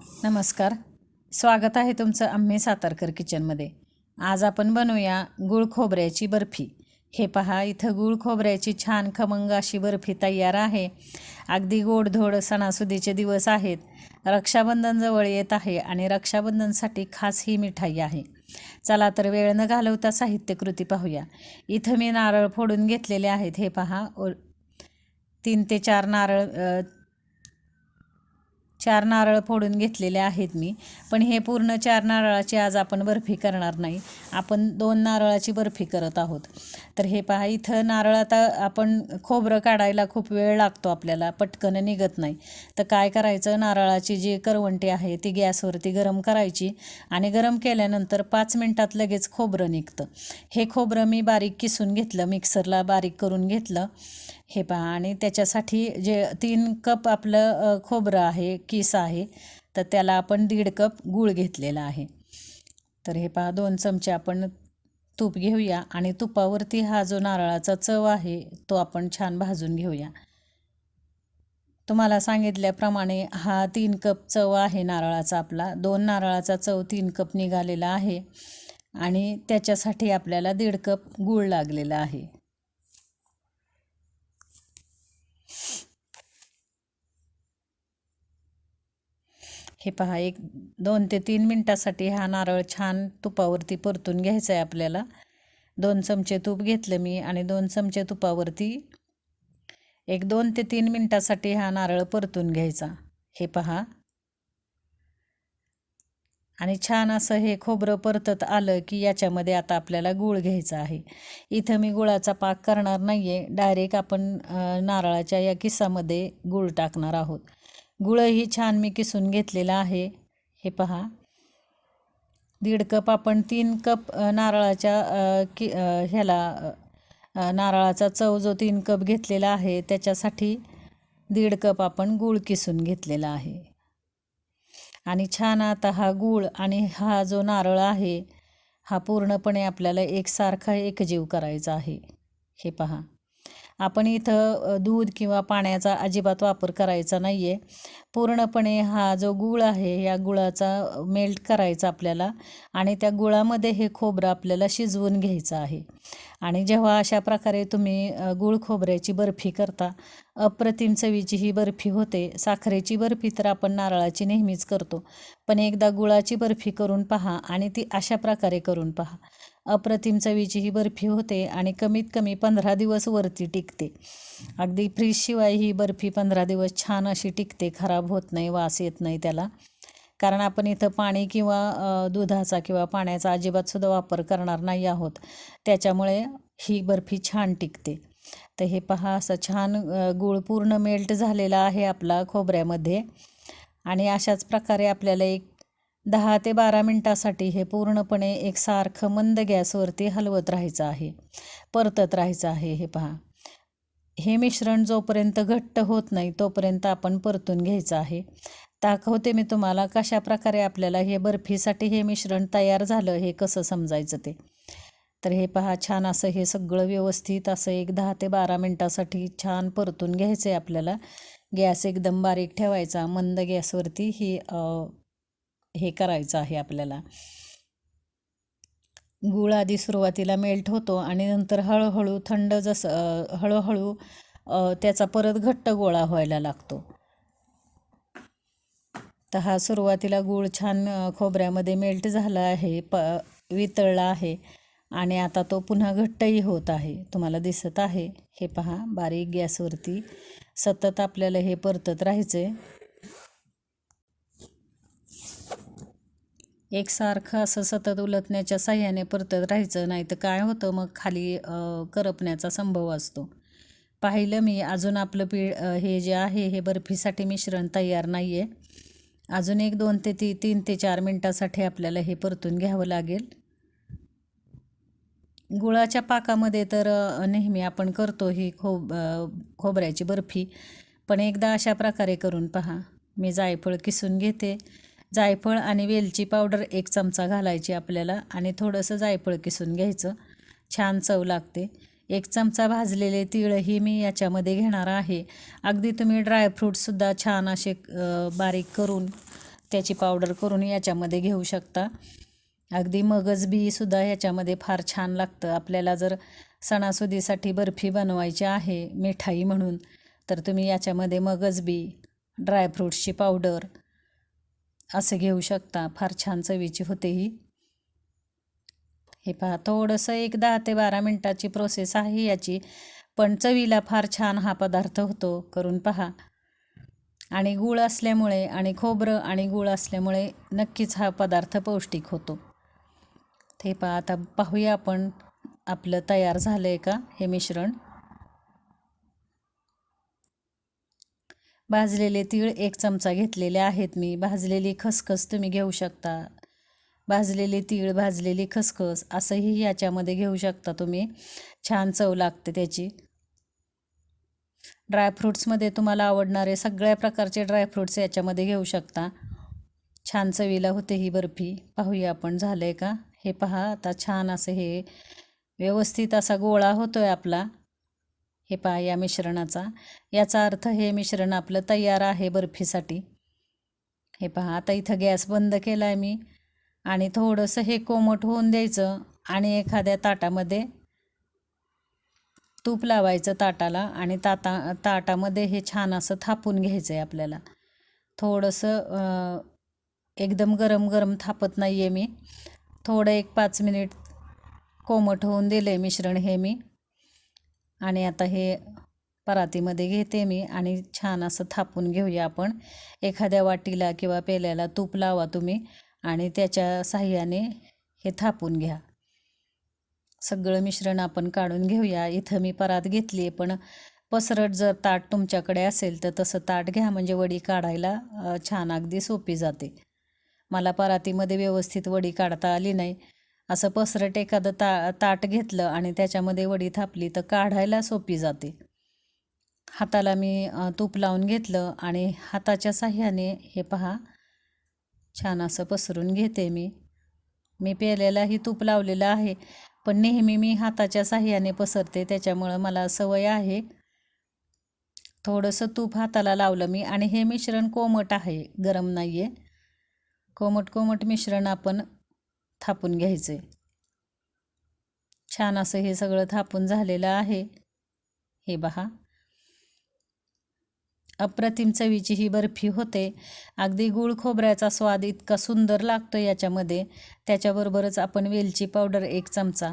नमस्कार. स्वागत आहे तुमचं आम्ही सातारकर किचनमध्ये. आज आपण बनवूया गुळ खोबऱ्याची बर्फी. हे पहा इथं गुळ खोबऱ्याची छान खमंग अशी बर्फी तयार आहे. अगदी गोडधोड सणासुदीचे दिवस आहेत. रक्षाबंधन जवळ येत आहे आणि रक्षाबंधनसाठी खास ही मिठाई आहे. चला तर वेळ न घालवता साहित्यकृती पाहूया. इथं मी नारळ फोडून घेतलेले आहेत. हे पहा ओ तीन ते चार नारळ चार नारळ फोडून घेतलेले आहेत मी. पण हे पूर्ण चार नारळाची आज आपण बर्फी करणार नाही. आपण दोन नारळाची बर्फी करत आहोत. तर हे पहा इथं नारळ आता आपण खोबरं काढायला खूप वेळ लागतो आपल्याला. पटकन निघत नाही. तर काय करायचं? नारळाची जी करवंटी आहे ती गॅसवरती गरम करायची आणि गरम केल्यानंतर पाच मिनटात लगेच खोबरं निघतं. हे खोबरं मी बारीक किसून घेतलं मिक्सरला बारीक करून घेतलं. हे पहा आणि त्याच्यासाठी जे तीन कप आपलं खोबरं आहे किस आहे तर त्याला आपण दीड कप गूळ घेतलेला आहे. तर हे पहा दोन चमचे आपण तूप घेऊया आणि तुपावरती हा जो नारळाचा चव आहे तो आपण छान भाजून घेऊया. तुम्हाला सांगितल्याप्रमाणे हा तीन कप चव आहे नारळाचा आपला. दोन नारळाचा चव तीन कप निघालेला आहे आणि त्याच्यासाठी आपल्याला दीड कप गूळ लागलेला आहे. हे पहा एक दोन ते तीन मिनटासाठी हा नारळ छान तुपावरती परतून घ्यायचा आहे आपल्याला. दोन चमचे तूप घेतलं मी आणि दोन चमचे तुपावरती एक दोन ते तीन मिनटासाठी हा नारळ परतून घ्यायचा. हे पहा. आणि छान असं हे खोबरं परतत आलं की याच्यामध्ये आता आपल्याला गूळ घ्यायचा आहे. इथं मी गुळाचा पाक करणार नाही आहे डायरेक्ट आपण नारळाच्या या किस्सामध्ये गूळ टाकणार आहोत. गुळही छान मी किसून घेतलेला आहे. हे पहा. दीड कप आपण तीन कप नारळाच्या कि ह्याला नारळाचा चव जो तीन कप घेतलेला आहे त्याच्यासाठी दीड कप आपण गूळ किसून घेतलेला आहे. आणि छान आता हा गूळ आणि हा जो नारळ आहे हा पूर्णपणे आपल्याला एकसारखा एकजीव करायचा आहे. हे पहा. आपण इथं दूध किंवा पाण्याचा अजिबात वापर करायचा नाही आहे पूर्णपणे हा जो गूळ आहे या गुळाचा मेल्ट करायचा आपल्याला आणि त्या गुळामध्ये हे खोबरं आपल्याला शिजवून घ्यायचं आहे. आणि जेव्हा अशा प्रकारे तुम्ही गुळ खोबऱ्याची बर्फी करता अप्रतिम चवीची ही बर्फी होते. साखरेची बर्फी तर आपण नारळाची नेहमीच करतो. पण एकदा गुळाची बर्फी करून पहा आणि ती अशा प्रकारे करून पहा. अप्रतिम चवीची ही बर्फी होते आणि कमीत कमी पंधरा दिवस वरती टिकते. अगदी फ्रीजशिवाय ही बर्फी पंधरा दिवस छान अशी टिकते खराब होत नाही वास येत नाही त्याला. कारण आपण इथं पाणी किंवा दुधाचा किंवा पाण्याचा अजिबातसुद्धा वापर करणार नाही आहोत. त्याच्यामुळे ही बर्फी छान टिकते. तर हे पहा असं छान अ, गूळ पूर्ण मेल्ट झालेला आहे आपला खोबऱ्यामध्ये. आणि अशाच प्रकारे आपल्याला एक दहा ते बारा मिनटासाठी हे पूर्णपणे एकसारखं मंद गॅसवरती हलवत राहायचं आहे. परतत राहायचं आहे हे पहा. हे मिश्रण जोपर्यंत घट्ट होत नाही तोपर्यंत आपण परतून घ्यायचं आहे. दाखवते मी तुम्हाला कशा प्रकारे आपल्याला हे बर्फीसाठी हे मिश्रण तयार झालं हे कसं समजायचं ते. तर हे पहा छान असं हे सगळं व्यवस्थित असं एक दहा ते बारा मिनटासाठी छान परतून घ्यायचं आहे आपल्याला. गॅस एकदम बारीक ठेवायचा मंद गॅसवरती ही हे करायचं आहे आपल्याला. गूळ आधी सुरुवातीला मेल्ट होतो आणि नंतर हळूहळू थंड जसं हळूहळू त्याचा परत घट्ट गोळा व्हायला लागतो. तर हा सुरुवातीला गूळ छान खोबऱ्यामध्ये मेल्ट झाला आहे प वितळला आहे आणि आता तो पुन्हा घट्टही होत आहे. तुम्हाला दिसत आहे. हे पहा बारीक गॅसवरती सतत आपल्याला हे परतत राहायचे एकसारखं असं सतत उलटण्याच्या साह्याने परतत राहायचं नाही तर काय होतं? मग खाली करपण्याचा संभव असतो. पाहिलं मी अजून आपलं पीळ हे जे आहे हे बर्फीसाठी मिश्रण तयार नाही आहे अजून एक दोन ते ती तीन ते चार मिनटासाठी आपल्याला हे परतून घ्यावं लागेल. गुळाच्या पाकामध्ये तर नेहमी आपण करतो ही खोब खोबऱ्याची बर्फी. पण एकदा अशा प्रकारे करून पहा. मी जायफळ किसून घेते. जायफळ आणि वेलची पावडर एक चमचा घालायची आपल्याला आणि थोडंसं जायफळ किसून घ्यायचं. छान चव लागते. एक चमचा भाजलेले तिळही मी याच्यामध्ये घेणार आहे. अगदी तुम्ही ड्रायफ्रूटसुद्धा छान असे बारीक करून त्याची पावडर करून याच्यामध्ये घेऊ शकता. अगदी मगज बीसुद्धा ह्याच्यामध्ये फार छान लागतं. आपल्याला जर सणासुदीसाठी बर्फी बनवायची आहे मिठाई म्हणून तर तुम्ही याच्यामध्ये मगज बी ड्रायफ्रूट्सची पावडर असं घेऊ शकता. फार छान चवीची होते ही. हे पहा थोडंसं एक दहा ते बारा मिनटाची प्रोसेस आहे याची. पण चवीला फार छान हा पदार्थ होतो. करून पहा. आणि गूळ असल्यामुळे आणि खोबरं आणि गूळ असल्यामुळे नक्कीच हा पदार्थ पौष्टिक होतो. ते पहा आता पाहूया आपण आपलं तयार झालं आहे का हे मिश्रण. भाजलेले तीळ एक चमचा घेतलेले आहेत मी. भाजलेली खसखस तुम्ही घेऊ शकता. भाजलेले तीळ भाजलेली खसखस असंही याच्यामध्ये घेऊ शकता तुम्ही. छान चव लागते त्याची. ड्रायफ्रूट्समध्ये तुम्हाला आवडणारे सगळ्या प्रकारचे ड्रायफ्रूट्स याच्यामध्ये घेऊ शकता. छान चवीला होते ही बर्फी. पाहूया आपण झालं आहे का? हे पहा आता छान असं हे व्यवस्थित असा गोळा होतो आहे आपला. हे पहा या मिश्रणाचा. याचा अर्थ हे मिश्रण आपलं तयार आहे बर्फीसाठी. हे पहा आता इथं गॅस बंद केला आहे मी. आणि थोडंसं हे कोमट होऊन द्यायचं आणि एखाद्या ताटामध्ये तूप लावायचं ताटाला आणि ताटा ताटामध्ये हे छान असं थापून घ्यायचं आहे आपल्याला. थोडंसं एकदम गरम गरम थापत नाही आहे मी. थोडं एक पाच मिनिट कोमट होऊन दिलं आहे मिश्रण हे मी. आणि आता हे परातीमध्ये घेते मी आणि छान असं थापून घेऊया आपण. एखाद्या वाटीला किंवा पेल्याला तूप लावा तुम्ही आणि त्याच्या साह्याने हे थापून घ्या. सगळं मिश्रण आपण काढून घेऊया. इथं मी परात घेतली आहे पण पसरट जर ताट तुमच्याकडे असेल तर तसं ताट घ्या म्हणजे वडी काढायला छान अगदी सोपी जाते. मला परातीमध्ये व्यवस्थित वडी काढता आली नाही. असं पसरट एखादं ता ताट घेतलं आणि त्याच्यामध्ये वडी थापली तर काढायला सोपी जाते. हाताला मी तूप लावून घेतलं आणि हाताच्या साह्याने हे पहा छान असं पसरून घेते मी. मी पेल्यालाही तूप लावलेलं आहे पण नेहमी मी हाताच्या साह्याने पसरते त्याच्यामुळं मला सवय आहे. थोडंसं तूप हाताला लावलं मी आणि हे मिश्रण कोमट आहे गरम नाही आहे कोमट कोमट मिश्रण आपण थापून घ्यायचं. आहे छान असं हे सगळं थापून झालेलं आहे. हे बहा अप्रतिम चवीची ही बर्फी होते. अगदी गूळ खोबऱ्याचा स्वाद इतका सुंदर लागतो याच्यामध्ये. त्याच्याबरोबरच आपण वेलची पावडर एक चमचा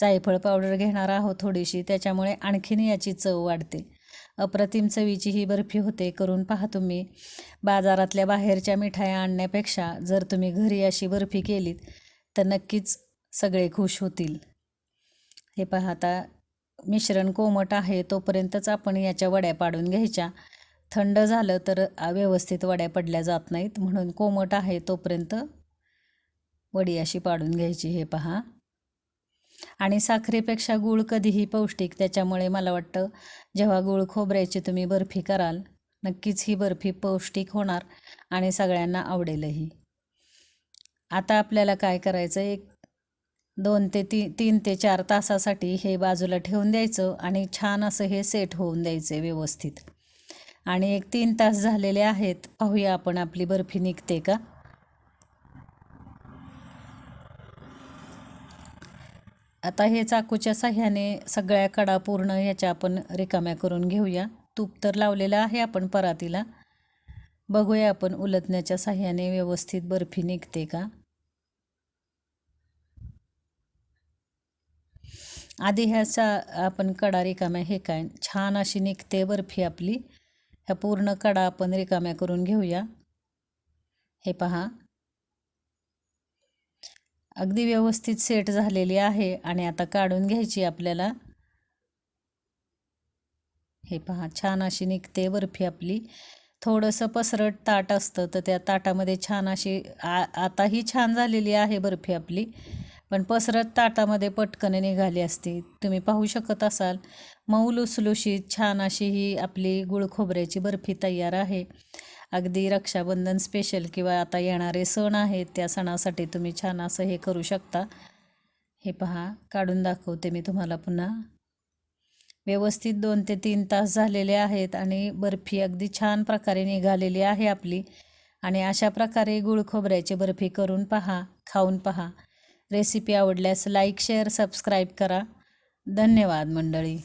जायफळ पावडर घेणार आहोत थोडीशी त्याच्यामुळे आणखीन याची चव वाढते. अप्रतिम चवीची ही बर्फी होते करून पहा तुम्ही. बाजारातल्या बाहेरच्या मिठाया आणण्यापेक्षा जर तुम्ही घरी अशी बर्फी केलीत तर नक्कीच सगळे खुश होतील. हे पहा आता मिश्रण कोमट आहे तोपर्यंतच आपण याच्या वड्या पाडून घ्यायच्या. थंड झालं तर व्यवस्थित वड्या पडल्या जात नाहीत म्हणून कोमट आहे तोपर्यंत वडी अशी पाडून घ्यायची हे पहा. आणि साखरेपेक्षा गूळ कधीही पौष्टिक त्याच्यामुळे मला वाटतं जेव्हा गूळ खोबऱ्याची तुम्ही बर्फी कराल नक्कीच ही बर्फी पौष्टिक होणार आणि सगळ्यांना आवडेलही. आता आपल्याला काय करायचं? एक दोन ते ती तीन ते चार तासासाठी हे बाजूला ठेवून द्यायचं आणि छान असं हे सेट होऊन द्यायचं व्यवस्थित. आणि एक तीन तास झालेले आहेत. पाहूया आपण आपली बर्फी निघते का? आता हे चाकूच्या साह्याने सगळ्या कडा पूर्ण ह्याच्या आपण रिकाम्या करून घेऊया. तूप तर लावलेलं आहे आपण परातीला. बघूया आपण उलटण्याच्या साह्याने व्यवस्थित बर्फी निघते का? आधी ह्याचा आपण कडा रिकाम्या हे काय? छान अशी निघते बर्फी आपली. ह्या पूर्ण कडा आपण रिकाम्या करून घेऊया. हे पहा. अगदी व्यवस्थित सेट झालेली आहे आणि आता काढून घ्यायची आपल्याला. हे पहा छान अशी निघते बर्फी आपली. थोडंसं पसरट ताट असतं तर त्या ताटामध्ये छान अशी आ आताही छान झालेली आहे बर्फी आपली पण पसरत ताटामध्ये पटकन निघाली असती. तुम्ही पाहू शकत असाल मऊ लुसलुशीत छान अशी ही आपली गुळ खोबऱ्याची बर्फी तयार आहे. अगदी रक्षाबंधन स्पेशल किंवा आता येणारे सण आहेत त्या सणासाठी तुम्ही छान असं हे करू शकता. हे पहा काढून दाखवते मी तुम्हाला पुन्हा. व्यवस्थित दोन ते तीन तास झालेले आहेत आणि बर्फी अगदी छान प्रकारे निघालेली आहे आपली. आणि अशा प्रकारे गुळ खोबऱ्याची बर्फी करून पहा खाऊन पहा. रेसिपी आवडल्यास लाईक शेअर सबस्क्राईब करा. धन्यवाद मंडळी.